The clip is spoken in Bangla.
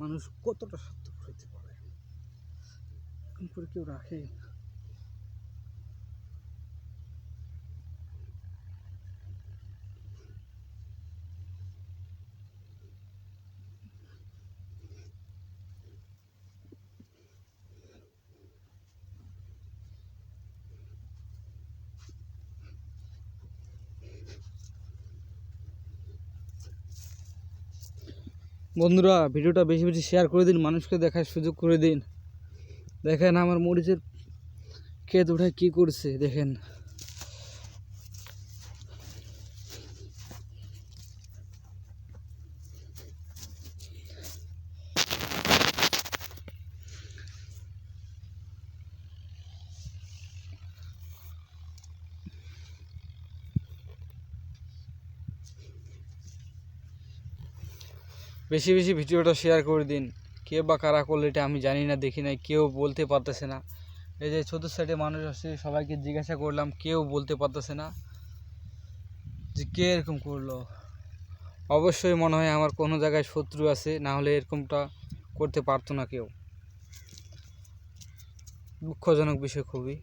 মানুষ কতটা স্বার্থপর হইতে পারে? এরকম করে কেউ রাখে? বন্ধুরা, ভিডিওটা বেশি বেশি শেয়ার করে দিন, মানুষকে দেখার সুযোগ করে দিন। দেখেন আমার মরিচের ক্ষেত উঠায় কী করছে, দেখেন। বেশি বেশি ভিডিওটা শেয়ার করে দিন। কে বা কারা করলে এটা আমি জানি না, দেখি নাই, কেউ বলতে পারতেছে না। এই যে চতুর সাইডে মানুষ আছে সবাইকে জিজ্ঞাসা করলাম, কেউ বলতে পারতেছে না যে কে এরকম করল। অবশ্যই মনে হয় আমার কোনো জায়গায় শত্রু আছে, না হলে এরকমটা করতে পারতো না কেউ। দুঃখজনক বিষয় খুবই।